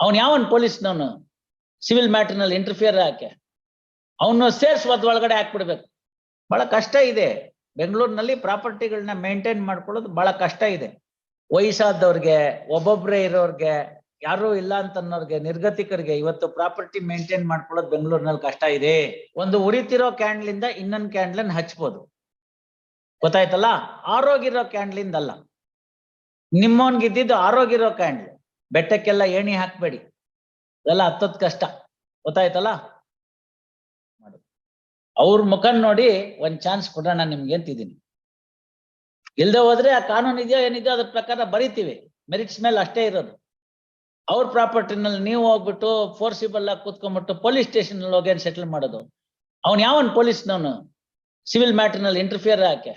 ಅವನ್ ಯಾವನ್ ಪೊಲೀಸ್ನವನು civil ಮ್ಯಾಟರ್ನಲ್ಲಿ interfere ಹಾಕೆ ಅವನು ಸೇರ್ಸ್ ಒಳಗಡೆ ಹಾಕ್ಬಿಡ್ಬೇಕು. ಬಹಳ ಕಷ್ಟ ಇದೆ. ಬೆಂಗಳೂರಿನಲ್ಲಿ ಪ್ರಾಪರ್ಟಿಗಳನ್ನ ಮೇಂಟೈನ್ ಮಾಡ್ಕೊಳ್ಳೋದು ಬಹಳ ಕಷ್ಟ ಇದೆ. ವಯಸ್ಸಾದವ್ರಿಗೆ, ಒಬ್ಬೊಬ್ರೆ ಇರೋರ್ಗೆ, ಯಾರು ಇಲ್ಲ ಅಂತ ನಿರ್ಗತಿಕರಿಗೆ ಇವತ್ತು ಪ್ರಾಪರ್ಟಿ ಮೇಂಟೈನ್ ಮಾಡ್ಕೊಳ್ಳೋದು ಬೆಂಗಳೂರಿನಲ್ಲಿ ಕಷ್ಟ ಇದೆ. ಒಂದು ಉರಿತಿರೋ ಕ್ಯಾಂಡ್ಲಿಂದ ಇನ್ನೊಂದು ಕ್ಯಾಂಡ್ಲನ್ ಹಚ್ಬೋದು. ಗೊತ್ತಾಯ್ತಲ್ಲ? ಆರೋಗಿರೋ ಕ್ಯಾಂಡ್ಲಿಂದ ಅಲ್ಲ. ನಿಮ್ಮವನ್ಗಿದ್ದಿದ್ದು ಇರೋ ಕ್ಯಾಂಡ್ಲ್ ಬೆಟ್ಟಕ್ಕೆಲ್ಲ ಏಣಿ ಹಾಕ್ಬೇಡಿ. ಎಲ್ಲ ಹತ್ತದ್ ಕಷ್ಟ. ಗೊತ್ತಾಯ್ತಲ್ಲ? ಅವ್ರ ಮುಖ ನೋಡಿ ಒಂದ್ ಚಾನ್ಸ್ ಕೊಡೋಣ ನಿಮ್ಗೆ ಅಂತಿದ್ದೀನಿ. ಇಲ್ದೆ ಹೋದ್ರೆ ಆ ಕಾನೂನು ಇದೆಯೋ ಏನಿದೆಯೋ ಅದ್ರ ಪ್ರಕಾರ ಬರಿತೀವಿ. ಮೆರಿಟ್ಸ್ ಮೇಲೆ ಅಷ್ಟೇ ಇರೋದು. ಅವ್ರ ಪ್ರಾಪರ್ಟಿನಲ್ಲಿ ನೀವು ಹೋಗ್ಬಿಟ್ಟು ಫೋರ್ಸಿಬಲ್ ಆಗಿ ಕೂತ್ಕೊಂಡ್ಬಿಟ್ಟು ಪೊಲೀಸ್ ಸ್ಟೇಷನ್ ಹೋಗಿ ಸೆಟಲ್ ಮಾಡೋದು? ಅವ್ನು ಯಾವನ್ ಪೊಲೀಸ್ನವನು ಸಿವಿಲ್ ಮ್ಯಾಟರ್ನಲ್ಲಿ ಇಂಟರ್ಫಿಯರ್ ಹಾಕೆ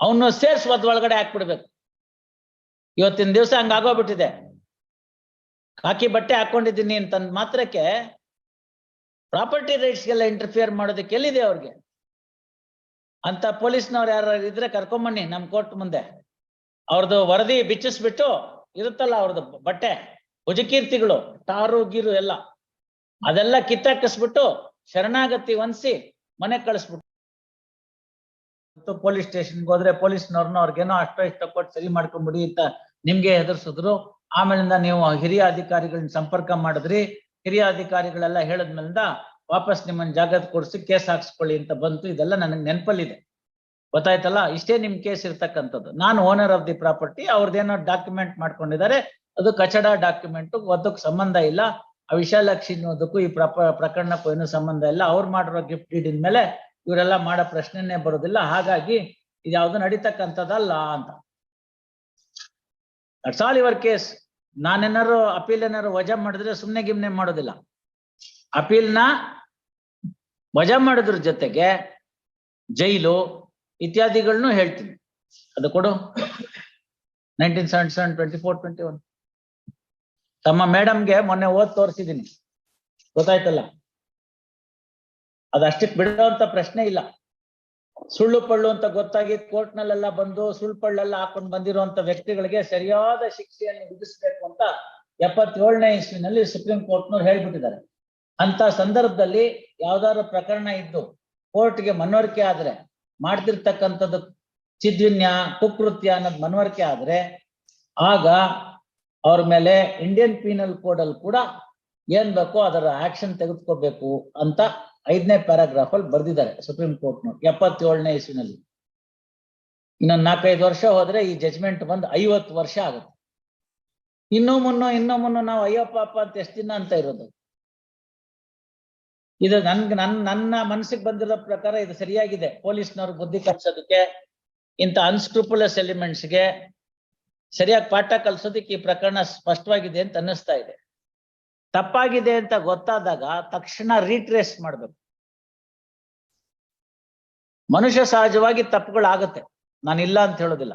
ಅವನು ಸೇರ್ಸ್ ಒಳಗಡೆ ಹಾಕ್ಬಿಡ್ಬೇಕು. ಇವತ್ತಿನ ದಿವಸ ಹಂಗ ಕಾಕಿ ಬಟ್ಟೆ ಹಾಕೊಂಡಿದ್ದೀನಿ ಅಂತ ಅಂದ್ ಮಾತ್ರಕ್ಕೆ ಪ್ರಾಪರ್ಟಿ ರೈಟ್ಸ್ಗೆಲ್ಲ ಇಂಟರ್ಫಿಯರ್ ಮಾಡೋದಕ್ಕೆ ಎಲ್ಲಿದೆ ಅವ್ರಿಗೆ? ಅಂತ ಪೊಲೀಸ್ನವ್ರು ಯಾರು ಇದ್ರೆ ಕರ್ಕೊಂಬನ್ನಿ ನಮ್ ಕೋರ್ಟ್ ಮುಂದೆ. ಅವ್ರದ್ದು ವರದಿ ಬಿಚ್ಚಿಸ್ಬಿಟ್ಟು ಇರುತ್ತಲ್ಲ ಅವ್ರದ್ದು ಬಟ್ಟೆ, ಭುಜಕೀರ್ತಿಗಳು, ಟಾರು, ಗೀರು ಎಲ್ಲ. ಅದೆಲ್ಲ ಕಿತ್ತಾಕಿಸ್ಬಿಟ್ಟು ಶರಣಾಗತಿ ಹೊಂದಿಸಿ ಮನೆ ಕಳಿಸ್ಬಿಟ್ಟು. ಪೊಲೀಸ್ ಸ್ಟೇಷನ್ಗೆ ಹೋದ್ರೆ ಪೊಲೀಸ್ನವ್ರನ್ನ ಅವ್ರಿಗೇನೋ ಅಷ್ಟೋ ಇಷ್ಟ ಕೊಟ್ಟು ಸರಿ ಮಾಡ್ಕೊಂಬಿಡಿ ಅಂತ ನಿಮ್ಗೆ ಹೆದರ್ಸಿದ್ರು. ಆಮೇಲಿಂದ ನೀವು ಹಿರಿಯ ಅಧಿಕಾರಿಗಳನ್ನ ಸಂಪರ್ಕ ಮಾಡಿದ್ರಿ, ಹಿರಿಯ ಅಧಿಕಾರಿಗಳೆಲ್ಲ ಹೇಳದ್ಮೇಲಿಂದ ವಾಪಸ್ ನಿಮ್ಮನ್ನ ಜಾಗದ ಕೊಡಿಸಿ ಕೇಸ್ ಹಾಕ್ಸ್ಕೊಳ್ಳಿ ಅಂತ ಬಂತು. ಇದೆಲ್ಲ ನನಗೆ ನೆನಪಲ್ಲಿದೆ. ಗೊತ್ತಾಯ್ತಲ್ಲ? ಇಷ್ಟೇ ನಿಮ್ ಕೇಸ್ ಇರ್ತಕ್ಕಂಥದ್ದು. ನಾನು ಓನರ್ ಆಫ್ ದಿ ಪ್ರಾಪರ್ಟಿ ಅವ್ರದ್ದೇನೋ ಡಾಕ್ಯುಮೆಂಟ್ ಮಾಡ್ಕೊಂಡಿದ್ದಾರೆ. ಅದು ಕಚಡ ಡಾಕ್ಯುಮೆಂಟ್ ಅದಕ್ಕೆ ಸಂಬಂಧ ಇಲ್ಲ. ಆ ವಿಶಾಲಾಕ್ಷಿ ಅನ್ನೋದಕ್ಕೂ ಈ ಪ್ರಪ, ಪ್ರಕರಣಕ್ಕೂ ಏನು ಸಂಬಂಧ ಇಲ್ಲ. ಅವ್ರು ಮಾಡಿರೋ ಗಿಫ್ಟ್ ಡೀಡಿನ ಮೇಲೆ ಇವರೆಲ್ಲ ಮಾಡೋ ಪ್ರಶ್ನೆನೇ ಬರೋದಿಲ್ಲ. ಹಾಗಾಗಿ ಇದು ಯಾವುದು ನಡೀತಕ್ಕಂಥದ್ದಲ್ಲ ಅಂತ. ದಟ್ಸ್ ಆಲ್ ಯುವರ್ ಕೇಸ್ ನಾನೇನಾರು ಅಪೀಲ್ ಏನಾರು ವಜಾ ಮಾಡಿದ್ರೆ ಸುಮ್ನೆ ಗಿಮ್ನೆ ಮಾಡೋದಿಲ್ಲ. ಅಪೀಲ್ನ ವಜಾ ಮಾಡಿದ್ರ ಜೊತೆಗೆ ಜೈಲು ಇತ್ಯಾದಿಗಳನ್ನು ಹೇಳ್ತೀನಿ. ಅದು ಕೊಡು. Nineteen seventy seven twenty four twenty one ತಮ್ಮ ಮೇಡಮ್ಗೆ ಮೊನ್ನೆ ಓದ್ ತೋರಿಸಿದ್ದೀನಿ ಗೊತ್ತಾಯ್ತಲ್ಲ? ಅದಷ್ಟಕ್ಕೆ ಬಿಡುವಂತ ಪ್ರಶ್ನೆ ಇಲ್ಲ. ಸುಳ್ಳು ಪಳ್ಳು ಅಂತ ಗೊತ್ತಾಗಿ ಕೋರ್ಟ್ ನಲ್ಲೆಲ್ಲ ಬಂದು ಸುಳ್ಳು ಪಳ್ಳೆಲ್ಲ ಹಾಕೊಂಡು ಬಂದಿರುವಂತ ವ್ಯಕ್ತಿಗಳಿಗೆ ಸರಿಯಾದ ಶಿಕ್ಷೆಯನ್ನು ವಿಧಿಸಬೇಕು ಅಂತ ಎಪ್ಪತ್ತೇಳನೇ ಇಸ್ವಿನಲ್ಲಿ ಸುಪ್ರೀಂ ಕೋರ್ಟ್ನವ್ರು ಹೇಳ್ಬಿಟ್ಟಿದ್ದಾರೆ. ಅಂತ ಸಂದರ್ಭದಲ್ಲಿ ಯಾವ್ದಾದ್ರು ಪ್ರಕರಣ ಇದ್ದು ಕೋರ್ಟ್ಗೆ ಮನವರಿಕೆ ಆದ್ರೆ, ಮಾಡ್ತಿರ್ತಕ್ಕಂಥದ್ದು ಚಿದ್ವಿನ್ಯ, ಕುಕೃತ್ಯ ಅನ್ನೋದು ಮನವರಿಕೆ ಆದ್ರೆ, ಆಗ ಅವ್ರ ಮೇಲೆ ಇಂಡಿಯನ್ ಪೀನಲ್ ಕೋಡ್ ಅಲ್ಲಿ ಕೂಡ ಏನ್ ಬೇಕೋ ಅದರ ಆಕ್ಷನ್ ತೆಗೆದುಕೋಬೇಕು ಅಂತ ಐದನೇ ಪ್ಯಾರಾಗ್ರಾಫ್ ಅಲ್ಲಿ ಬರ್ದಿದ್ದಾರೆ ಸುಪ್ರೀಂ ಕೋರ್ಟ್ ಕೋರ್ಟ್ನವ್ರು ಎಪ್ಪತ್ತೇಳನೇ ಇಸ್ವಿನಲ್ಲಿ. ಇನ್ನೊಂದು ನಾಲ್ಕೈದು ವರ್ಷ ಹೋದ್ರೆ ಈ ಜಜ್ಮೆಂಟ್ ಬಂದು ಐವತ್ತು ವರ್ಷ ಆಗುತ್ತೆ. ಇನ್ನೂ ಮುನ್ನ ಇನ್ನೂ ಮುನ್ನ ನಾವು ಅಯ್ಯೋ ಪಾಪ ಅಂತ ಎಷ್ಟು ದಿನ ಅಂತ ಇರೋದು. ಇದು ನನ್ಗೆ ನನ್, ನನ್ನ ಮನಸ್ಸಿಗೆ ಬಂದಿರೋ ಪ್ರಕಾರ ಇದು ಸರಿಯಾಗಿದೆ. ಪೊಲೀಸ್ನವ್ರು ಬುದ್ಧಿ ಕಲ್ಸೋದಕ್ಕೆ, ಇಂಥ ಅನ್ಸ್ಕ್ರೂಪುಲಸ್ ಎಲಿಮೆಂಟ್ಸ್ಗೆ ಸರಿಯಾಗಿ ಪಾಠ ಕಲ್ಸೋದಕ್ಕೆ ಈ ಪ್ರಕರಣ ಸ್ಪಷ್ಟವಾಗಿದೆ ಅಂತ ಅನ್ನಿಸ್ತಾ ಇದೆ. ತಪ್ಪಾಗಿದೆ ಅಂತ ಗೊತ್ತಾದಾಗ ತಕ್ಷಣ ರೀಟ್ರೇಸ್ ಮಾಡ್ಬೇಕು. ಮನುಷ್ಯ ಸಹಜವಾಗಿ ತಪ್ಪುಗಳಾಗತ್ತೆ. ನಾನು ಇಲ್ಲ ಅಂತ ಹೇಳೋದಿಲ್ಲ.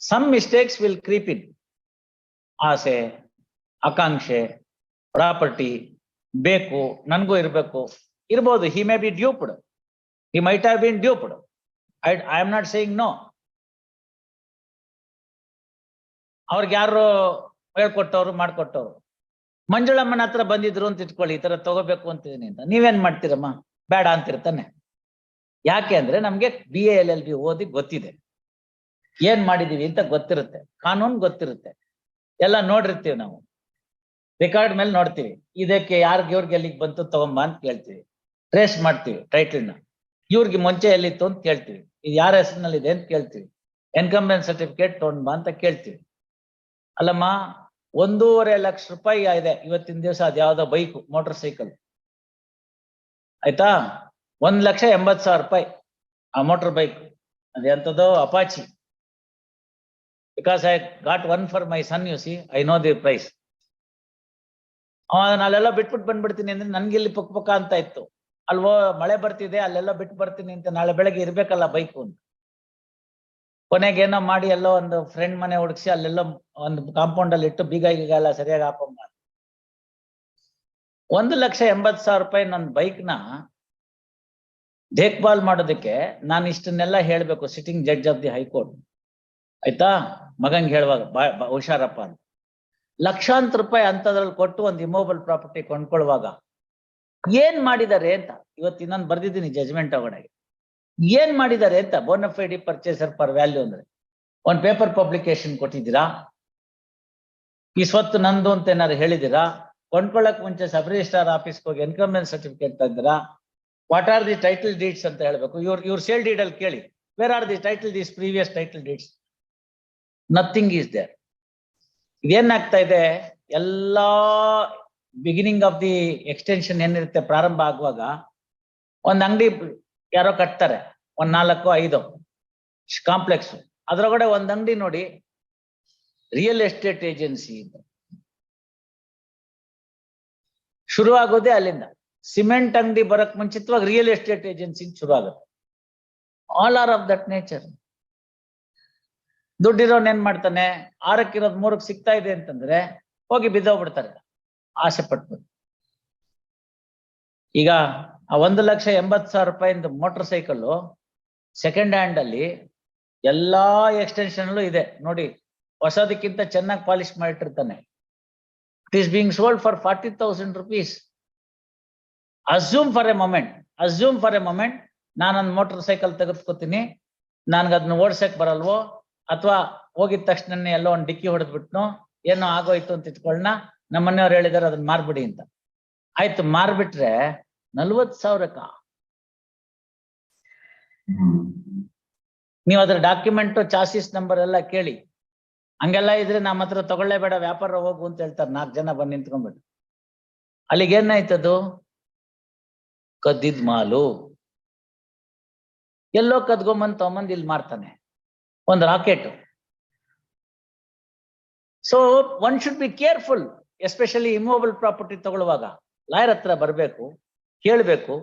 Some mistakes will creep in ಆಸೆ, ಆಕಾಂಕ್ಷೆ, ಪ್ರಾಪರ್ಟಿ, ಬೇಕು, ನನಗೂ ಇರಬೇಕು. ಇರ್ಬೋದು he may be duped he might have been duped I I am not saying no ಅವ್ರಿಗೆ ಯಾರು ಹೇಳ್ಕೊಟ್ಟವ್ರು ಮಾಡ್ಕೊಟ್ಟವ್ರು. ಮಂಜುಳಮ್ಮನ ಹತ್ರ ಬಂದಿದ್ರು ಅಂತ ಇಟ್ಕೊಳ್ಳಿ, ಈ ತರ ತಗೋಬೇಕು ಅಂತಿದ್ದೀನಿ ಅಂತ. ನೀವೇನ್ ಮಾಡ್ತೀರಮ್ಮ? ಬೇಡ ಅಂತಿರ್ತಾನೆ. ಯಾಕೆ ಅಂದ್ರೆ ನಮ್ಗೆ ಬಿ ಎಲ್ ಎಲ್ ಬಿ ಓದಿ ಗೊತ್ತಿದೆ. ಏನ್ ಮಾಡಿದೀವಿ ಅಂತ ಗೊತ್ತಿರುತ್ತೆ. ಕಾನೂನು ಗೊತ್ತಿರುತ್ತೆ. ಎಲ್ಲ ನೋಡಿರ್ತೀವಿ ನಾವು. ರೆಕಾರ್ಡ್ ಮೇಲೆ ನೋಡ್ತೀವಿ. ಇದಕ್ಕೆ ಯಾರ್ಗೆ ಇವ್ರಿಗೆ ಎಲ್ಲಿಗೆ ಬಂತು ತಗೊಂಬ ಅಂತ ಕೇಳ್ತೀವಿ. ಟ್ರೇಸ್ ಮಾಡ್ತೀವಿ ಟೈಟಲ್ನ ಇವ್ರಿಗೆ ಮುಂಚೆ ಎಲ್ಲಿತ್ತು ಅಂತ ಕೇಳ್ತೀವಿ. ಇದು ಯಾರ ಹೆಸರಿನಲ್ಲಿ ಇದೆ ಅಂತ ಕೇಳ್ತೀವಿ. ಎನ್ಕಂಬೆನ್ಸ್ ಸರ್ಟಿಫಿಕೇಟ್ ತಗೊಂಡ್ಬಾ ಅಂತ ಕೇಳ್ತೀವಿ. ಅಲ್ಲಮ್ಮ ಒಂದೂವರೆ ಲಕ್ಷ ರೂಪಾಯಿ ಇದೆ. ಇವತ್ತಿನ ದಿವಸ ಅದ್ ಯಾವ್ದೋ ಬೈಕ್ ಮೋಟರ್ ಸೈಕಲ್ ಆಯ್ತಾ? ಒಂದ್ ಲಕ್ಷ ಎಂಬತ್ ಸಾವಿರ ರೂಪಾಯಿ ಆ motor bike ಅದೆಂತದೋ Apache because I got one for my son you see I know the price ಅಲ್ಲೆಲ್ಲ ಬಿಟ್ಬಿಟ್ಟು ಬಂದ್ಬಿಡ್ತೀನಿ ಅಂದ್ರೆ ನನ್ಗೆ ಇಲ್ಲಿ ಪಕ್ಕ ಪಕ್ಕ ಅಂತ ಇತ್ತು. ಅಲ್ವೋ, ಮಳೆ ಬರ್ತಿದೆ, ಅಲ್ಲೆಲ್ಲ ಬಿಟ್ಟು ಬರ್ತೀನಿ ಅಂತ ನಾಳೆ ಬೆಳಗ್ಗೆ ಇರ್ಬೇಕಲ್ಲ ಬೈಕ್ ಅಂತ. ಕೊನೆಗೆ ಏನೋ ಮಾಡಿ ಎಲ್ಲೋ ಒಂದು ಫ್ರೆಂಡ್ ಮನೆ ಹುಡುಕ್ಸಿ ಅಲ್ಲೆಲ್ಲೋ ಒಂದು ಕಾಂಪೌಂಡ್ ಅಲ್ಲಿ ಇಟ್ಟು ಬೀಗ ಗೀಗ ಎಲ್ಲ ಸರಿಯಾಗಿ ಹಾಕೊಂಡ್ ಒಂದು ಲಕ್ಷ ಎಂಬತ್ ಸಾವಿರ ರೂಪಾಯಿ ನನ್ನ ಬೈಕ್ನ ದೇಖ್ಭಾಲ್ ಮಾಡೋದಕ್ಕೆ ನಾನು ಇಷ್ಟನ್ನೆಲ್ಲ ಹೇಳ್ಬೇಕು sitting judge of the high court ಆಯ್ತಾ? ಮಗಂಗೆ ಹೇಳುವಾಗ ಹುಷಾರಪ್ಪ ಅಂತ. ಲಕ್ಷಾಂತರ ರೂಪಾಯಿ ಅಂತದ್ರಲ್ಲಿ ಕೊಟ್ಟು ಒಂದು ಇಮೋಬಲ್ ಪ್ರಾಪರ್ಟಿ ಕೊಂಡ್ಕೊಳ್ಳುವಾಗ ಏನ್ ಮಾಡಿದ್ದಾರೆ ಅಂತ? ಇವತ್ತು ಇನ್ನೊಂದು ಬರ್ದಿದ್ದೀನಿ ಜಜ್ಮೆಂಟ್ ಒಳಗಡೆ. ಏನ್ ಮಾಡಿದ್ದಾರೆ ಅಂತ ಬೋನಫೈಡಿ ಪರ್ಚೇಸರ್ ಪರ್ ವ್ಯಾಲ್ಯೂ ಅಂದ್ರೆ? ಒಂದ್ ಪೇಪರ್ ಪಬ್ಲಿಕೇಶನ್ ಕೊಟ್ಟಿದ್ದೀರಾ? ಈ ಸ್ವತ್ತು ನಂದು ಅಂತ ಏನಾದ್ರು ಹೇಳಿದಿರಾ ಕೊಂಡ್ಕೊಳ್ಳಕ್ ಮುಂಚೆ ಸಬ್ ರಿಜಿಸ್ಟ್ರಾರ್ ಆಫೀಸ್ಗೆ ಹೋಗಿ ಎನ್ಕಮ್ಮೆಂಟ್ certificate ತಂದಿರಾ? What are the title deeds ಅಂತ ಹೇಳ್ಬೇಕು. ಇವ್ರ ಇವ್ರ ಸೇಲ್ ಡೀಡ್ ಅಲ್ಲಿ ಕೇಳಿ. Where are the title these previous title deeds nothing is there ಇದೇನಾಗ್ತಾ ಇದೆ? ಎಲ್ಲಾ ಬಿಗಿನಿಂಗ್ ಆಫ್ ದಿ ಎಕ್ಸ್ಟೆನ್ಷನ್ ಏನಿರುತ್ತೆ, ಪ್ರಾರಂಭ ಆಗುವಾಗ ಒಂದ್ ಅಂಗಡಿ ಯಾರೋ ಕಟ್ತಾರೆ. ಒಂದ್ ನಾಲ್ಕು, ಐದು. ಕಾಂಪ್ಲೆಕ್ಸ್ ಅದ್ರೊಳಗಡೆ ಒಂದ್ ಅಂಗಡಿ ನೋಡಿ. ರಿಯಲ್ ಎಸ್ಟೇಟ್ ಏಜೆನ್ಸಿ ಇದೆ ಶುರು ಆಗೋದೇ ಅಲ್ಲಿಂದ. ಸಿಮೆಂಟ್ ಅಂಗಡಿ ಬರಕ್ ಮುಂಚಿತವಾಗಿ ರಿಯಲ್ ಎಸ್ಟೇಟ್ ಏಜೆನ್ಸಿ ಶುರು ಆಗುತ್ತೆ all are of that nature ದುಡ್ಡಿರೋನ್ ಏನ್ ಮಾಡ್ತಾನೆ? ಆರಕ್ಕಿರೋದ್ ಮೂರಕ್ ಸಿಗ್ತಾ ಇದೆ ಅಂತಂದ್ರೆ ಹೋಗಿ ಬಿದ್ದೋಗ್ಬಿಡ್ತಾರೆ. ಆಸೆ ಪಟ್ಬಿಟ್ಟು. ಈಗ ಆ ಒಂದು ಲಕ್ಷ ಎಂಬತ್ತು ಸಾವಿರ ರೂಪಾಯಿಂದ ಮೋಟರ್ ಸೈಕಲ್ ಸೆಕೆಂಡ್ ಹ್ಯಾಂಡ್ ಅಲ್ಲಿ ಎಲ್ಲಾ ಎಕ್ಸ್ಟೆನ್ಷನ್ ಇದೆ. ನೋಡಿ, ಹೊಸದಕ್ಕಿಂತ ಚೆನ್ನಾಗಿ polish ಮಾಡಿಟ್ಟಿರ್ತಾನೆ. It is being sold for forty thousand rupees assume for a moment assume for a moment ನಾನೊಂದು ಮೋಟರ್ ಸೈಕಲ್ ತೆಗೆದುಕೊತೀನಿ. ನನ್ಗೆ ಅದನ್ನ ಓಡ್ಸಕ್ ಬರಲ್ವೋ? ಅಥವಾ ಹೋಗಿದ ತಕ್ಷಣನೇ ಎಲ್ಲೋ ಒಂದು ಡಿಕ್ಕಿ ಹೊಡೆದ್ಬಿಟ್ನು? ಏನೋ ಆಗೋಯ್ತು ಅಂತ ಇಟ್ಕೊಳ್ಳೋಣ ನಮ್ಮನೆಯವ್ರು ಹೇಳಿದಾರೆ ಅದನ್ನ ಮಾರ್ಬಿಡಿ ಅಂತ. ಆಯ್ತು, ಮಾರ್ಬಿಟ್ರೆ ನಲ್ವತ್ ಸಾವಿರಕ್ಕ? ನೀವು ಅದ್ರ ಡಾಕ್ಯುಮೆಂಟ್ ಚಾಸಿಸ್ ನಂಬರ್ ಎಲ್ಲ ಕೇಳಿ. ಹಂಗೆಲ್ಲ ಇದ್ರೆ ನಮ್ಮ ಹತ್ರ ತಗೊಳ್ಳೇಬೇಡ ವ್ಯಾಪಾರ ಹೋಗು ಅಂತ ಹೇಳ್ತಾರೆ. ನಾಲ್ಕು ಜನ ಬಂದು ನಿಂತ್ಕೊಂಡ್ಬಿಟ್ಟು. ಅಲ್ಲಿಗೆ ಏನಾಯ್ತದು ಕದ್ದಿದ್ ಮಾಲು. ಎಲ್ಲೋ ಕದ್ಕೊಂಬಂದ್ ತಗೊಂಬಂದ್ ಇಲ್ಲಿ ಮಾರ್ತಾನೆ. ಒಂದು rocket. So one should be careful especially immovable property ತಗೊಳ್ಳುವಾಗ. ಲಾಯರ್ ಹತ್ರ ಬರಬೇಕು. ಕೇಳಬೇಕು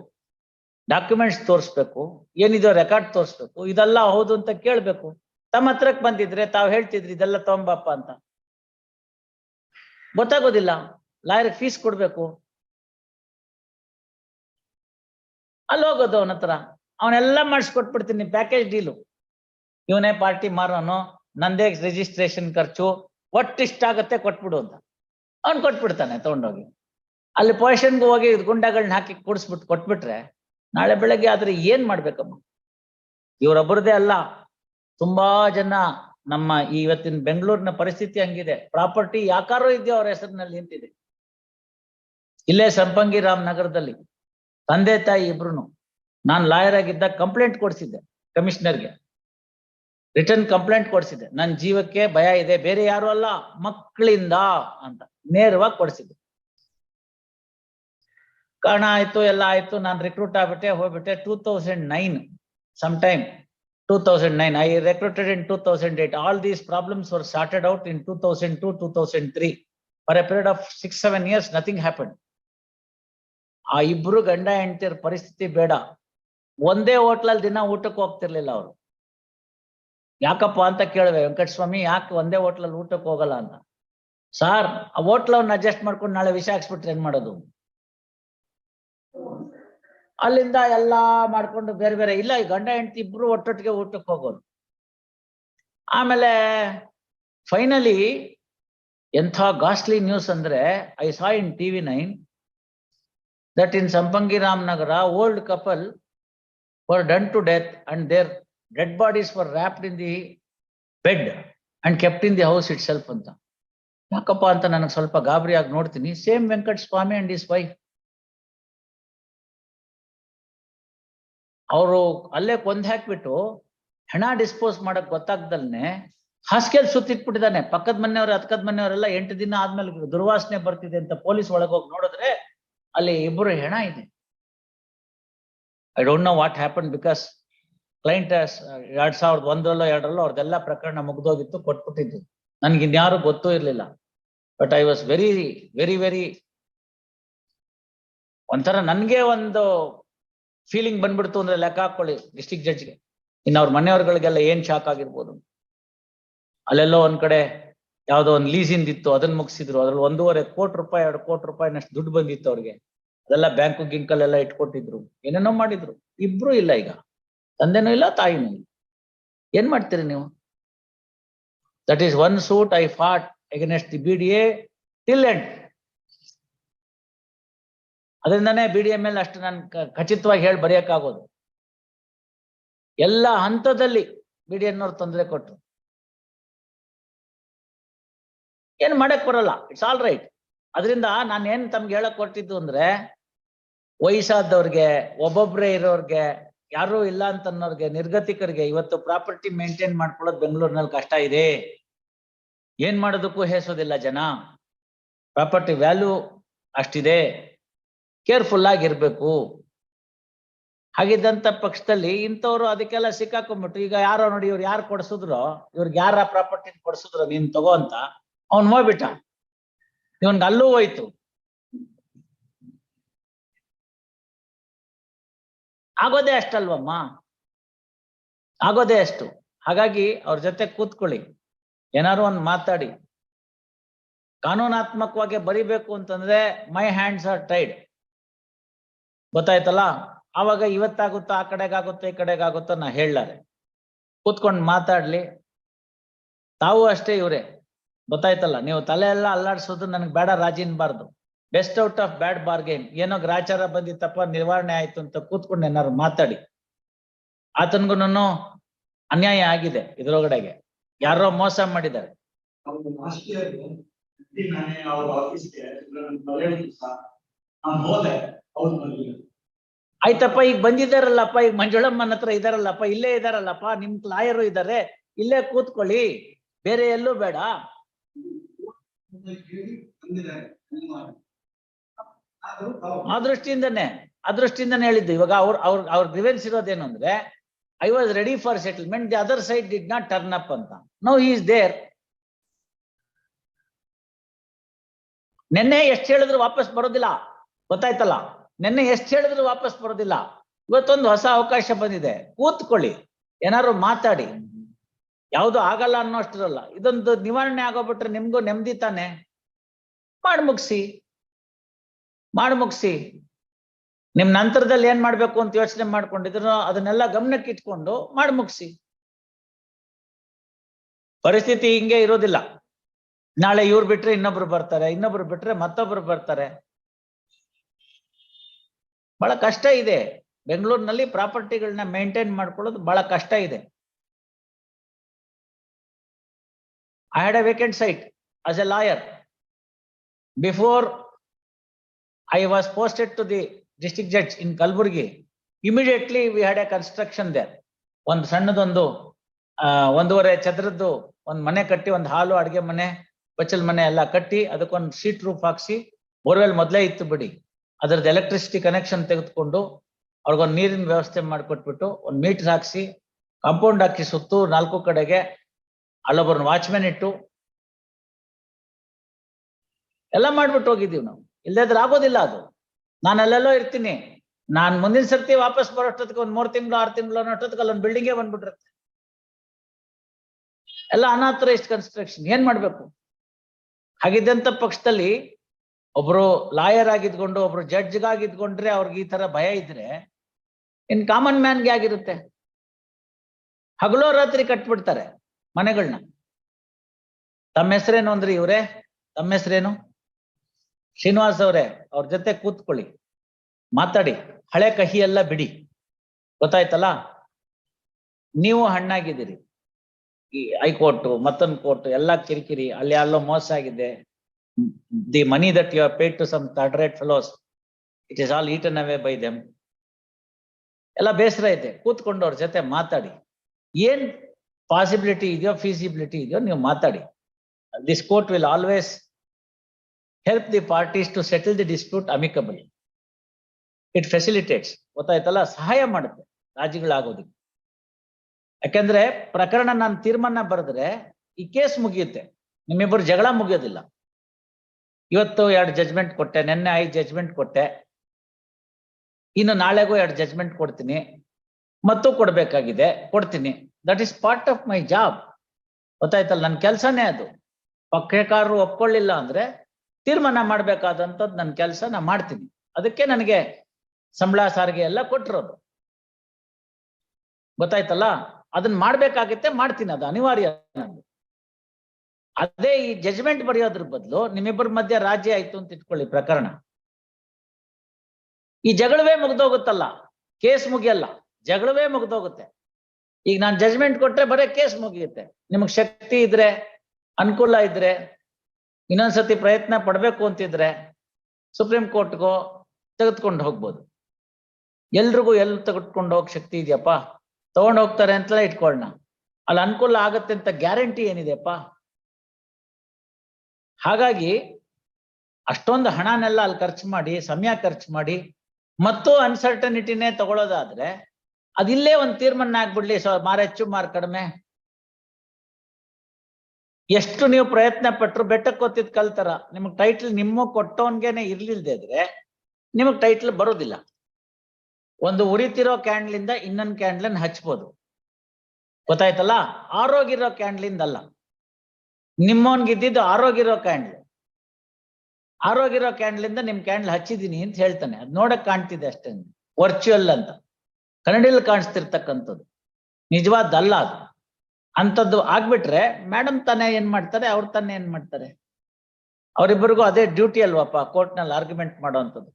ಡಾಕ್ಯುಮೆಂಟ್ಸ್ ತೋರಿಸ್ಬೇಕು ಏನಿದೋ ರೆಕಾರ್ಡ್ ತೋರಿಸ್ಬೇಕು, ಇದೆಲ್ಲ ಹೌದು ಅಂತ ಕೇಳಬೇಕು. ತಮ್ಮ ಹತ್ರಕ್ಕೆ ಬಂದಿದ್ರೆ ತಾವು ಹೇಳ್ತಿದ್ರಿ, ಇದೆಲ್ಲ ತಗೊಂಬಪ್ಪ ಅಂತ. ಗೊತ್ತಾಗೋದಿಲ್ಲ ಲಾಯರ್ ಫೀಸ್ ಕೊಡ್ಬೇಕು. ಅಲ್ಲಿ ಹೋಗೋದು ಅವನ ಹತ್ರ. ಅವನೆಲ್ಲ ಮಾಡಿಸ್ಕೊಟ್ಬಿಡ್ತೀನಿ ಪ್ಯಾಕೇಜ್ ಡೀಲು ಇವನೇ ಪಾರ್ಟಿ ಮಾರೋನು, ನಂದೇ ರಿಜಿಸ್ಟ್ರೇಷನ್ ಖರ್ಚು ಒಟ್ಟು ಇಷ್ಟಾಗತ್ತೆ ಕೊಟ್ಬಿಡು ಅಂತ. ಅವ್ನು ಕೊಟ್ಬಿಡ್ತಾನೆ, ತಗೊಂಡೋಗಿ. ಅಲ್ಲಿ ಪೊಸಿಷನ್ಗೆ ಹೋಗಿ ಗುಂಡಗಳನ್ನ ಹಾಕಿ ಕೂಡಿಸ್ಬಿಟ್ಟು ಕೊಟ್ಬಿಟ್ರೆ ನಾಳೆ ಬೆಳಗ್ಗೆ ಆದ್ರೆ ಏನ್ ಮಾಡ್ಬೇಕಮ್ಮ? ಇವರೊಬ್ಬರದೇ ಅಲ್ಲ. ತುಂಬಾ ಜನ ನಮ್ಮ ಇವತ್ತಿನ ಬೆಂಗಳೂರಿನ ಪರಿಸ್ಥಿತಿ ಹಂಗಿದೆ. ಪ್ರಾಪರ್ಟಿ ಯಾಕಾರೋ ಇದೆಯೋ ಅವ್ರ ಹೆಸರಿನಲ್ಲಿ ನಿಂತಿದೆ. ಇಲ್ಲೇ ಸಂಪಂಗಿ ರಾಮ್ ನಗರದಲ್ಲಿ ತಂದೆ ತಾಯಿ ಇಬ್ರು ನಾನ್ ಲಾಯರ್ ಆಗಿದ್ದ ಕಂಪ್ಲೇಂಟ್ ಕೊಡಿಸಿದ್ದೆ ಕಮಿಷನರ್ಗೆ. ರಿಟರ್ನ್ ಕಂಪ್ಲೇಂಟ್ ಕೊಡ್ಸಿದೆ ನನ್ನ ಜೀವಕ್ಕೆ ಭಯ ಇದೆ, ಬೇರೆ ಯಾರು ಅಲ್ಲ, ಮಕ್ಕಳಿಂದ ಅಂತ ನೇರವಾಗಿ ಕೊಡ್ಸಿದ್ದೆ. ಕಾರಣ ಆಯ್ತು, ಎಲ್ಲ ಆಯ್ತು, ನಾನು ರಿಕ್ರೂಟ್ ಆಗ್ಬಿಟ್ಟೆ, ಹೋಗ್ಬಿಟ್ಟೆ. Two thousand nine some time two thousand nine I recruited in two thousand eight all these problems were started out in two thousand two two thousand three for a period of six seven years nothing happen ಆ ಇಬ್ರು ಗಂಡ ಹೆಂಡತಿರ ಪರಿಸ್ಥಿತಿ ಬೇಡ. ಒಂದೇ ಹೋಟ್ಲಲ್ಲಿ ದಿನ ಊಟಕ್ಕೆ ಹೋಗ್ತಿರ್ಲಿಲ್ಲ ಅವರು. ಯಾಕಪ್ಪ ಅಂತ ಕೇಳುವೆ, ವೆಂಕಟಸ್ವಾಮಿ, ಯಾಕೆ ಒಂದೇ ಹೋಟ್ಲಲ್ಲಿ ಊಟಕ್ಕೆ ಹೋಗಲ್ಲ? ಅಂತ. ಸಾರ್, ಆ ಹೋಟ್ಲವನ್ನ ಅಡ್ಜಸ್ಟ್ ಮಾಡ್ಕೊಂಡು ನಾಳೆ ವಿಷ ಹಾಕ್ಸ್ಬಿಟ್ರೆ ಏನ್ ಮಾಡೋದು? ಅಲ್ಲಿಂದ ಎಲ್ಲಾ ಮಾಡ್ಕೊಂಡು ಬೇರೆ ಬೇರೆ. ಇಲ್ಲ, ಈ ಗಂಡ ಹೆಂಡತಿ ಇಬ್ರು ಒಟ್ಟೊಟ್ಟಿಗೆ ಊಟಕ್ಕೆ ಹೋಗೋರು ಆಮೇಲೆ ಫೈನಲಿ ಎಂಥ ಗಾಸ್ಟ್ಲಿ ನ್ಯೂಸ್ ಅಂದ್ರೆ I saw in T V nine that in Sampangi Ramanagar old couple were done to death and their dead bodies were wrapped in the bed and kept in the house itself ಅಂತ. ಯಾಕಪ್ಪ ಅಂತ ನನಗೆ ಸ್ವಲ್ಪ ಗಾಬರಿಯಾಗಿ ನೋಡ್ತೀನಿ. Same Venkat Swamy and his wife ಅವರು ಅಲ್ಲೇ ಕೊಂದ್ ಹಾಕ್ಬಿಟ್ಟು ಹೆಣ ಡಿಸ್ಪೋಸ್ ಮಾಡಕ್ ಗೊತ್ತಾಗ್ದಲ್ನೆ ಹಾಸಿಗೆಲ್ ಸುತ್ತಿಟ್ಬಿಟ್ಟಿದ್ದಾನೆ ಪಕ್ಕದ ಮನೆಯವ್ರ ಹತ್ಕದ ಮನೆಯವರೆಲ್ಲ ಎಂಟು ದಿನ ಆದ್ಮೇಲೆ ದುರ್ವಾಸನೆ ಬರ್ತಿದೆ ಅಂತ ಪೊಲೀಸ್ ಒಳಗೆ ಹೋಗಿ ನೋಡಿದ್ರೆ ಅಲ್ಲಿ ಇಬ್ಬರು ಹೆಣ ಇದೆ. I don't know what happen because client ಎರಡ್ ಸಾವಿರದ ಒಂದರಲ್ಲೋ, ಎರಡರಲ್ಲೋ ಅವ್ರದ್ದೆಲ್ಲ ಪ್ರಕರಣ ಮುಗ್ದೋಗಿತ್ತು, ಕೊಟ್ಬಿಟ್ಟಿದ್ದು. ನನ್ಗೆ ಇನ್ಯಾರು ಗೊತ್ತೂ ಇರ್ಲಿಲ್ಲ. But I was very very very ಒಂಥರ ನನ್ಗೆ ಒಂದು ಫೀಲಿಂಗ್ ಬಂದ್ಬಿಡ್ತು ಅಂದ್ರೆ ಲೆಕ್ಕ ಹಾಕೊಳ್ಳಿ ಡಿಸ್ಟಿಕ್ ಜಡ್ಜ್ಗೆ ಇನ್ನು ಅವ್ರ ಮನೆಯವ್ರಗಳಿಗೆಲ್ಲ ಏನ್ ಶಾಕ್ ಆಗಿರ್ಬೋದು? ಅಲ್ಲೆಲ್ಲೋ ಒಂದ್ ಕಡೆ ಯಾವ್ದೋ ಒಂದ್ ಲೀಸಿಂದ ಇತ್ತು ಅದನ್ನ ಮುಗಿಸಿದ್ರು. ಅದ್ರಲ್ಲಿ ಒಂದೂವರೆ ಕೋಟಿ ರೂಪಾಯಿ, ಎರಡು ಕೋಟಿ ರೂಪಾಯಿನಷ್ಟು ದುಡ್ಡು ಬಂದಿತ್ತು ಅವ್ರಿಗೆ. ಅದೆಲ್ಲ ಬ್ಯಾಂಕು ಗಿಂಕಲ್ಲೆಲ್ಲ ಇಟ್ಕೊಟ್ಟಿದ್ರು. ಏನೇನೋ ಮಾಡಿದ್ರು. ಇಬ್ರು ಇಲ್ಲ ಈಗ. ತಂದೆನೂ ಇಲ್ಲ, ತಾಯಿನೂ ಇಲ್ಲ. ಏನ್ ಮಾಡ್ತೀರಿ ನೀವು? That is one suit I fought against the B D A and ಅದರಿಂದನೇ ಬಿ ಡಿ ಎಂ ಎಲ್ ಅಷ್ಟು ನಾನು ಖಚಿತವಾಗಿ ಹೇಳಿ ಬರೆಯಕ್ಕಾಗೋದು. ಎಲ್ಲ ಹಂತದಲ್ಲಿ ಬಿ ಡಿ ಎನ್ನವ್ರು ತೊಂದರೆ ಕೊಟ್ಟರು ಏನು ಮಾಡಕ್ ಬರಲ್ಲ ಇಟ್ಸ್ ಆಲ್ ರೈಟ್ ಅದರಿಂದ ನಾನು ಏನ್ ತಮ್ಗೆ ಹೇಳಕ್ ಕೊಟ್ಟಿದ್ದು ಅಂದ್ರೆ, ವಯಸ್ಸಾದವ್ರಿಗೆ ಒಬ್ಬೊಬ್ಬರೇ ಇರೋರ್ಗೆ, ಯಾರು ಇಲ್ಲ ಅಂತ ನಿರ್ಗತಿಕರಿಗೆ ಇವತ್ತು ಪ್ರಾಪರ್ಟಿ ಮೇಂಟೈನ್ ಮಾಡ್ಕೊಳ್ಳೋದು ಬೆಂಗಳೂರಿನಲ್ಲಿ ಕಷ್ಟ ಇದೆ. ಏನ್ ಮಾಡೋದಕ್ಕೂ ಹೇಸೋದಿಲ್ಲ ಜನ. Property value ಅಷ್ಟಿದೆ. ಕೇರ್ಫುಲ್ ಆಗಿರ್ಬೇಕು. ಹಾಗಿದ್ದಂತ ಪಕ್ಷದಲ್ಲಿ ಇಂಥವ್ರು ಅದಕ್ಕೆಲ್ಲ ಸಿಕ್ಕಾಕೊಂಡ್ಬಿಟ್ರು. ಈಗ ಯಾರೋ ನೋಡಿ ಇವ್ರು ಯಾರು ಕೊಡ್ಸಿದ್ರು? ಇವ್ರಿಗೆ ಯಾರ ಪ್ರಾಪರ್ಟಿ ಕೊಡ್ಸಿದ್ರು? ನೀನ್ ತಗೋ ಅಂತ. ಅವ್ನ್ ಹೋಗ್ಬಿಟ್ಟ ಇವನ್ಗೆ ಅಲ್ಲೂ ಹೋಯ್ತು. ಆಗೋದೇ ಅಷ್ಟಲ್ವಮ್ಮ. ಆಗೋದೇ ಅಷ್ಟು. ಹಾಗಾಗಿ ಅವ್ರ ಜೊತೆ ಕೂತ್ಕೊಳ್ಳಿ. ಏನಾರು ಒಂದ್ ಮಾತಾಡಿ. ಕಾನೂನಾತ್ಮಕವಾಗಿ ಬರಿಬೇಕು ಅಂತಂದ್ರೆ, ಮೈ ಹ್ಯಾಂಡ್ಸ್ ಆರ್ ಟೈಡ್. ಗೊತ್ತಾಯ್ತಲ್ಲ? ಅವಾಗ ಇವತ್ತಾಗುತ್ತೋ, ಆ ಕಡೆಗಾಗುತ್ತೋ, ಈ ಕಡೆಗಾಗುತ್ತೋ ನಾ ಹೇಳಾರೆ ಕೂತ್ಕೊಂಡು ಮಾತಾಡ್ಲಿ. ತಾವು ಅಷ್ಟೇ ಇವ್ರೆ. ಗೊತ್ತಾಯ್ತಲ್ಲ? ನೀವು ತಲೆ ಎಲ್ಲ ಅಲ್ಲಾಡ್ಸೋದು ನನಗೆ ಬೇಡ ರಾಜಿನ್ಬಾರ್ದು best out of bad bargain. ಏನೋ ಗ್ರಾಚಾರ ಬಂದಿತ್ತಪ್ಪ, ನಿರ್ವಹಣೆ ಆಯ್ತು ಅಂತ ಕೂತ್ಕೊಂಡು ಏನಾರು ಮಾತಾಡಿ. ಆತನ್ಗುನು ಅನ್ಯಾಯ ಆಗಿದೆ ಇದ್ರೊಳಗಡೆಗೆ. ಯಾರೋ ಮೋಸ ಮಾಡಿದ್ದಾರೆ. ಆಫೀಸ್ಗೆ ಆಯ್ತಪ್ಪ, ಈಗ ಬಂದಿದ್ದಾರಲ್ಲಪ್ಪ, ಈಗ ಮಂಜುಳಮ್ಮನ ಹತ್ರ ಇದಾರಲ್ಲಪ್ಪ ಇಲ್ಲೇ ಇದಾರಲ್ಲಪ್ಪ ನಿಮ್ ಲಾಯರು ಇದ್ದಾರೆ, ಇಲ್ಲೇ ಕೂತ್ಕೊಳ್ಳಿ, ಬೇರೆ ಎಲ್ಲೂ ಬೇಡ. ಆ ದೃಷ್ಟಿಯಿಂದನೇ, ಆ ಹೇಳಿದ್ದು, ಇವಾಗ ಅವ್ರ ಅವ್ರ ಅವ್ರ ಗ್ರಿವೆನ್ಸ್ ಇರೋದೇನು ಅಂದ್ರೆ I was ready for settlement the other side did not turn up ಅಂತ. ನೋ ಈಸ್ ದೇರ್ ನೆನ್ನೆ ಎಷ್ಟು ಹೇಳಿದ್ರು ವಾಪಸ್ ಬರೋದಿಲ್ಲ, ಗೊತ್ತಾಯ್ತಲ್ಲ? ನೆನ್ನೆ ಎಷ್ಟು ಹೇಳಿದ್ರು ವಾಪಸ್ ಬರೋದಿಲ್ಲ. ಇವತ್ತೊಂದು ಹೊಸ ಅವಕಾಶ ಬಂದಿದೆ. ಕೂತ್ಕೊಳ್ಳಿ. ಏನಾದ್ರು ಮಾತಾಡಿ. ಯಾವುದು ಆಗಲ್ಲ ಅನ್ನೋಷ್ಟಿರಲ್ಲ. ಇದೊಂದು ನಿವಾರಣೆ ಆಗೋಗ್ಬಿಟ್ರೆ ನಿಮ್ಗೂ ನೆಮ್ಮದಿ ತಾನೆ. ಮಾಡ್ ಮುಗಿಸಿ. ಮಾಡಿ ಮುಗಿಸಿ. ನಿಮ್ ನಂತರದಲ್ಲಿ ಏನ್ ಮಾಡ್ಬೇಕು ಅಂತ ಯೋಚನೆ ಮಾಡ್ಕೊಂಡಿದ್ರು ಅದನ್ನೆಲ್ಲ ಗಮನಕ್ಕೆ ಇಟ್ಕೊಂಡು ಮಾಡಿ ಮುಗಿಸಿ. ಪರಿಸ್ಥಿತಿ ಹಿಂಗೆ ಇರೋದಿಲ್ಲ. ನಾಳೆ ಇವ್ರು ಬಿಟ್ರೆ ಇನ್ನೊಬ್ರು ಬರ್ತಾರೆ, ಇನ್ನೊಬ್ರು ಬಿಟ್ರೆ ಮತ್ತೊಬ್ರು ಬರ್ತಾರೆ. ಬಹಳ ಕಷ್ಟ ಇದೆ. ಬೆಂಗಳೂರಿನಲ್ಲಿ ಪ್ರಾಪರ್ಟಿಗಳನ್ನ ಮೇಂಟೈನ್ ಮಾಡ್ಕೊಳ್ಳೋದು ಬಹಳ ಕಷ್ಟ ಇದೆ. I had a vacant site as a lawyer before I was posted to the district judge in Kalaburagi immediately we had a construction there ಒಂದು ಸಣ್ಣದೊಂದು ಒಂದೂವರೆ ಚದರದ್ದು ಒಂದು ಮನೆ ಕಟ್ಟಿ, ಒಂದು ಹಾಲು, ಅಡುಗೆ ಮನೆ, ಬಚ್ಚಲ್ ಮನೆ ಎಲ್ಲ ಕಟ್ಟಿ, ಅದಕ್ಕೊಂದು ಶೀಟ್ ರೂಫ್ ಹಾಕ್ಸಿ, ಬೋರ್ವೆಲ್ ಮೊದಲೇ ಇತ್ತು ಬಿಡಿ. ಅದ್ರದ್ದು ಎಲೆಕ್ಟ್ರಿಸಿಟಿ ಕನೆಕ್ಷನ್ ತೆಗೆದುಕೊಂಡು ಅವ್ರಿಗೊಂದು ನೀರಿನ ವ್ಯವಸ್ಥೆ ಮಾಡ್ಕೊಟ್ಬಿಟ್ಟು ಒಂದು ಮೀಟರ್ ಹಾಕಿಸಿ ಕಾಂಪೌಂಡ್ ಹಾಕಿ ಸುತ್ತು ನಾಲ್ಕು ಕಡೆಗೆ ಅಲ್ಲೊಬ್ಬರನ್ನ ವಾಚ್ಮ್ಯಾನ್ ಇಟ್ಟು ಎಲ್ಲ ಮಾಡ್ಬಿಟ್ಟು ಹೋಗಿದ್ದೀವಿ ನಾವು. ಇಲ್ಲದ್ರೆ ಆಗೋದಿಲ್ಲ ಅದು. ನಾನು ಅಲ್ಲೆಲ್ಲೋ ಇರ್ತೀನಿ. ನಾನು ಮುಂದಿನ ಸರ್ತಿ ವಾಪಸ್ ಬರೋಷ್ಟೊತ್ತಿಗೆ ಒಂದು ಮೂರು ತಿಂಗಳು, ಆರು ತಿಂಗಳು ಅನ್ನೋಷ್ಟೊತ್ತಿಗೆ ಅಲ್ಲೊಂದು ಬಿಲ್ಡಿಂಗೇ ಬಂದ್ಬಿಟ್ಟಿರುತ್ತೆ. ಎಲ್ಲ ಅನಾಥರೈಸ್ಡ್ ಕನ್ಸ್ಟ್ರಕ್ಷನ್ ಏನ್ ಮಾಡ್ಬೇಕು? ಹಾಗಿದ್ದಂತ ಪಕ್ಷದಲ್ಲಿ ಒಬ್ರು ಲಾಯರ್ ಆಗಿದ್ಕೊಂಡು ಒಬ್ರು ಜಡ್ಜ್ಗಾಗಿದ್ಕೊಂಡ್ರೆ ಅವ್ರಿಗೆ ಈ ತರ ಭಯ ಇದ್ರೆ ಇನ್ ಕಾಮನ್ ಮ್ಯಾನ್ಗೆ ಆಗಿರುತ್ತೆ. ಹಗಲೋ ರಾತ್ರಿ ಕಟ್ಬಿಡ್ತಾರೆ ಮನೆಗಳನ್ನ ತಮ್ಮ ಹೆಸರೇನು ಅಂದ್ರೆ ಇವ್ರೆ? ತಮ್ಮ ಹೆಸರೇನು? ಶ್ರೀನಿವಾಸ್ ಅವರೇ, ಅವ್ರ ಜೊತೆ ಕೂತ್ಕೊಳ್ಳಿ. ಮಾತಾಡಿ. ಹಳೆ ಕಹಿ ಎಲ್ಲ ಬಿಡಿ. ಗೊತ್ತಾಯ್ತಲ್ಲ? ನೀವು ಹಣ್ಣಾಗಿದ್ದೀರಿ. ಈ ಹೈಕೋರ್ಟ್, ಮತ್ತೊಂದು ಕೋರ್ಟ್, ಎಲ್ಲ ಕಿರಿಕಿರಿ, ಅಲ್ಲಿ ಅಲ್ಲೋ ಮೋಸ ಆಗಿದೆ. The money that you are paid to some third rate fellows it is all eaten away by them ಎಲ್ಲ ಬೇಸರ ಐತೆ ಕೂತ್ಕೊಂಡು ಅವ್ರ ಜೊತೆ ಮಾತಾಡಿ. ಏನ್ ಪಾಸಿಬಿಲಿಟಿ ಇದೆಯೋ ಫೀಸಿಬಿಲಿಟಿ ಇದೆಯೋ, ನೀವು ಮಾತಾಡಿ. This court will always help the parties to settle the dispute amicable it facilitates ಗೊತ್ತಾಯ್ತಲ್ಲ, ಸಹಾಯ ಮಾಡುತ್ತೆ ರಾಜಿಗಳಾಗೋದಕ್ಕೆ. ಯಾಕೆಂದ್ರೆ ಪ್ರಕರಣ ನಾನು ತೀರ್ಮಾನ ಬರೆದ್ರೆ ಈ ಕೇಸ್ ಮುಗಿಯುತ್ತೆ. ನಿಮ್ಮಿಬ್ಬರು ಜಗಳ ಮುಗಿಯೋದಿಲ್ಲ. ಇವತ್ತು ಎರಡು ಜಜ್ಮೆಂಟ್ ಕೊಟ್ಟೆ, ನಿನ್ನೆ ಐದು ಜಜ್ಮೆಂಟ್ ಕೊಟ್ಟೆ. ಇನ್ನು ನಾಳೆಗೂ ಎರಡು ಜಜ್ಮೆಂಟ್ ಕೊಡ್ತೀನಿ. ಮತ್ತು ಕೊಡ್ಬೇಕಾಗಿದೆ, ಕೊಡ್ತೀನಿ. That is part of my job ಗೊತ್ತಾಯ್ತಲ್ಲ ನನ್ನ ಕೆಲಸನೇ ಅದು. ಪಕ್ಷಕಾರರು ಒಪ್ಕೊಳ್ಳಿಲ್ಲ ಅಂದ್ರೆ ತೀರ್ಮಾನ ಮಾಡ್ಬೇಕಾದಂಥದ್ದು ನನ್ನ ಕೆಲಸ ನಾ ಮಾಡ್ತೀನಿ. ಅದಕ್ಕೆ ನನಗೆ ಸಂಬಳ ಸಾರಿಗೆ ಎಲ್ಲ ಕೊಟ್ಟಿರೋದು. ಗೊತ್ತಾಯ್ತಲ್ಲ? ಅದನ್ನ ಮಾಡ್ಬೇಕಾಗತ್ತೆ, ಮಾಡ್ತೀನಿ. ಅದು ಅನಿವಾರ್ಯ ನಂದು ಅದೇ ಈ ಜಜ್ಮೆಂಟ್ ಬರೆಯೋದ್ರ ಬದಲು ನಿಮ್ಮಿಬ್ಬರ ಮಧ್ಯೆ ರಾಜ್ಯ ಆಯ್ತು ಅಂತ ಇಟ್ಕೊಳ್ಳಿ ಪ್ರಕರಣ. ಈ ಜಗಳವೇ ಮುಗ್ದೋಗುತ್ತಲ್ಲ, ಕೇಸ್ ಮುಗಿಯಲ್ಲ, ಜಗಳವೇ ಮುಗ್ದೋಗುತ್ತೆ. ಈಗ ನಾನು ಜಜ್ಮೆಂಟ್ ಕೊಟ್ರೆ ಬರೀ ಕೇಸ್ ಮುಗಿಯುತ್ತೆ. ನಿಮಗ್ ಶಕ್ತಿ ಇದ್ರೆ, ಅನುಕೂಲ ಇದ್ರೆ, ಇನ್ನೊಂದ್ಸತಿ ಪ್ರಯತ್ನ ಪಡ್ಬೇಕು ಅಂತಿದ್ರೆ ಸುಪ್ರೀಂ ಕೋರ್ಟ್ಗೋ ತೆಗೆದುಕೊಂಡು ಹೋಗ್ಬೋದು. ಎಲ್ರಿಗೂ ಎಲ್ಲಿ ತೆಗೆದುಕೊಂಡು ಹೋಗ್ ಶಕ್ತಿ ಇದೆಯಪ್ಪ? ತಗೊಂಡ್ ಹೋಗ್ತಾರೆ ಅಂತಲೇ ಇಟ್ಕೊಳ್ಳೋಣ ಅಲ್ಲಿ ಅನುಕೂಲ ಆಗತ್ತೆ ಅಂತ ಗ್ಯಾರಂಟಿ ಏನಿದೆಯಪ್ಪ? ಹಾಗಾಗಿ ಅಷ್ಟೊಂದು ಹಣನೆಲ್ಲ ಅಲ್ಲಿ ಖರ್ಚು ಮಾಡಿ, ಸಮಯ ಖರ್ಚು ಮಾಡಿ, ಮತ್ತು ಅನ್ಸರ್ಟನಿಟಿನೇ ತಗೊಳ್ಳೋದಾದ್ರೆ ಅದಿಲ್ಲೇ ಒಂದು ತೀರ್ಮಾನ ಆಗ್ಬಿಡ್ಲಿ. ಸೊ, ಮಾರ ಹೆಚ್ಚು, ಮಾರ್ ಕಡಿಮೆ. ಎಷ್ಟು ನೀವು ಪ್ರಯತ್ನ ಪಟ್ರು ಬೆಟ್ಟಕ್ಕೆ ಕೊತ್ತಿದ್ ಕಲ್ತಾರ ನಿಮಗ್ ಟೈಟ್ಲ್ ನಿಮ್ಮ ಕೊಟ್ಟವನ್ಗೆನೆ ಇರ್ಲಿಲ್ದೆ ಇದ್ರೆ ನಿಮಗ್ ಟೈಟ್ಲ್ ಬರೋದಿಲ್ಲ. ಒಂದು ಉರಿತಿರೋ ಕ್ಯಾಂಡ್ಲಿಂದ ಇನ್ನೊಂದು ಕ್ಯಾಂಡ್ಲನ್ ಹಚ್ಬೋದು. ಗೊತ್ತಾಯ್ತಲ್ಲ? ಆರೋಗ್ಯ ಇರೋ ಕ್ಯಾಂಡ್ಲಿಂದ ಅಲ್ಲ ನಿಮ್ಮವನ್ಗೆ ಇದ್ದಿದ್ದು ಆರೋಗ್ಯ ಇರೋ ಕ್ಯಾಂಡ್ಲ್ ಆರೋಗ್ಯ ಇರೋ ಕ್ಯಾಂಡ್ಲಿಂದ ನಿಮ್ ಕ್ಯಾಂಡ್ಲ್ ಹಚ್ಚಿದೀನಿ ಅಂತ ಹೇಳ್ತಾನೆ. ಅದ್ ನೋಡಕ್ ಕಾಣ್ತಿದೆ ಅಷ್ಟೇ ವರ್ಚುವಲ್ ಅಂತ. ಕನ್ನಡಿಯಲ್ಲಿ ಕಾಣಿಸ್ತಿರ್ತಕ್ಕಂಥದ್ದು. ನಿಜವಾದಲ್ಲ ಅದು. ಅಂಥದ್ದು ಆಗ್ಬಿಟ್ರೆ ಮೇಡಮ್ ತಾನೇ ಏನ್ ಮಾಡ್ತಾರೆ, ಅವ್ರು ತಾನೇ ಏನ್ ಮಾಡ್ತಾರೆ? ಅವರಿಬ್ಬರಿಗೂ ಅದೇ ಡ್ಯೂಟಿ ಅಲ್ವಪ್ಪ ಕೋರ್ಟ್ನಲ್ಲಿ ಆರ್ಗ್ಯುಮೆಂಟ್ ಮಾಡುವಂಥದ್ದು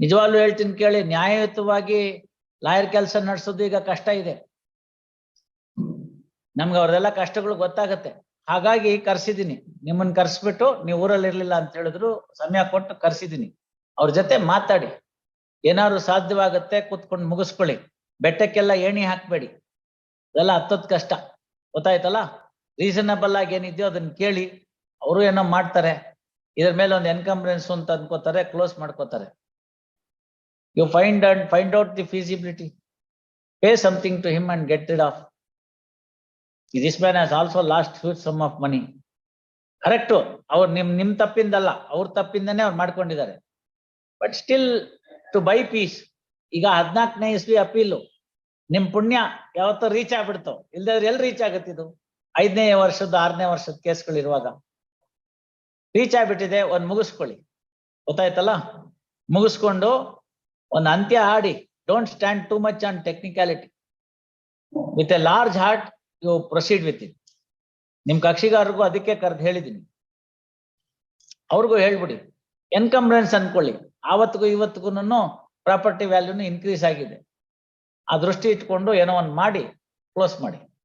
ನಿಜವಾಗ್ಲೂ ಹೇಳ್ತೀನಿ ಕೇಳಿ, ನ್ಯಾಯಯುತವಾಗಿ ಲಾಯರ್ ಕೆಲಸ ನಡೆಸೋದು ಈಗ ಕಷ್ಟ ಇದೆ. ನಮ್ಗೆ ಅವ್ರದೆಲ್ಲ ಕಷ್ಟಗಳು ಗೊತ್ತಾಗತ್ತೆ. ಹಾಗಾಗಿ ಕರ್ಸಿದೀನಿ. ನಿಮ್ಮನ್ನ ಕರ್ಸ್ಬಿಟ್ಟು ನೀವು ಊರಲ್ಲಿ ಇರ್ಲಿಲ್ಲ ಅಂತ ಹೇಳಿದ್ರು ಸಮಯ ಕೊಟ್ಟು ಕರ್ಸಿದೀನಿ. ಅವ್ರ ಜೊತೆ ಮಾತಾಡಿ. ಏನಾದ್ರು ಸಾಧ್ಯವಾಗತ್ತೆ ಕೂತ್ಕೊಂಡು ಮುಗಿಸ್ಕೊಳ್ಳಿ. ಬೆಟ್ಟಕ್ಕೆಲ್ಲ ಏಣಿ ಹಾಕ್ಬೇಡಿ. ಅದೆಲ್ಲ ಹತ್ತದ್ ಕಷ್ಟ. ಗೊತ್ತಾಯ್ತಲ್ಲ? ರೀಸನಬಲ್ ಆಗಿ ಏನಿದೆಯೋ ಅದನ್ನ ಕೇಳಿ. ಅವರು ಏನೋ ಮಾಡ್ತಾರೆ. ಇದ್ರ ಮೇಲೆ ಒಂದು ಎನ್ಕಂಬ್ರೆನ್ಸ್ ಅಂತ ಅನ್ಕೋತಾರೆ ಕ್ಲೋಸ್ ಮಾಡ್ಕೋತಾರೆ. You find and find out the feasibility pay something to him and get rid of this man as also lost huge sum of money correct ಅವ್ರು ನಿಮ್ ನಿಮ್ ತಪ್ಪಿಂದಲ್ಲ. ಅವ್ರ ತಪ್ಪಿಂದನೇ ಅವ್ರು ಮಾಡ್ಕೊಂಡಿದ್ದಾರೆ. But still to buy peace ಈಗ ಹದಿನಾಲ್ಕನೇ ಇಸ್ವಿ ಅಪೀಲು, ನಿಮ್ ಪುಣ್ಯ ಯಾವತ್ತೋ ರೀಚ್ ಆಗ್ಬಿಡ್ತು. ಇಲ್ದಾದ್ರೆ ಎಲ್ಲಿ ರೀಚ್ ಆಗತ್ತೆ ಇದು? ಐದನೇ ವರ್ಷದ ಆರನೇ ವರ್ಷದ ಕೇಸ್ಗಳಿರುವಾಗ ರೀಚ್ ಆಗ್ಬಿಟ್ಟಿದೆ, ಒಂದ್ ಮುಗಿಸ್ಕೊಳ್ಳಿ. ಗೊತ್ತಾಯ್ತಲ್ಲ? ಮುಗಿಸ್ಕೊಂಡು ಒಂದ್ ಅಂತ್ಯ ಆಡಿ don't stand too much on technicality with a large heart you proceed with it ನಿಮ್ ಕಕ್ಷಿಗಾರರಿಗೂ ಅದಕ್ಕೆ ಕರೆದು ಹೇಳಿದೀನಿ ಅವ್ರಿಗೂ ಹೇಳ್ಬಿಡಿ. ಎನ್ಕಂಬ್ರೆನ್ಸ್ ಅನ್ಕೊಳ್ಳಿ. ಆವತ್ತಿಗೂ ಇವತ್ತಿಗೂ ಪ್ರಾಪರ್ಟಿ ವ್ಯಾಲ್ಯೂನು ಇನ್ಕ್ರೀಸ್ ಆಗಿದೆ. ಆ ದೃಷ್ಟಿ ಇಟ್ಕೊಂಡು ಏನೋ ಒಂದು ಮಾಡಿ ಕ್ಲೋಸ್ ಮಾಡಿ.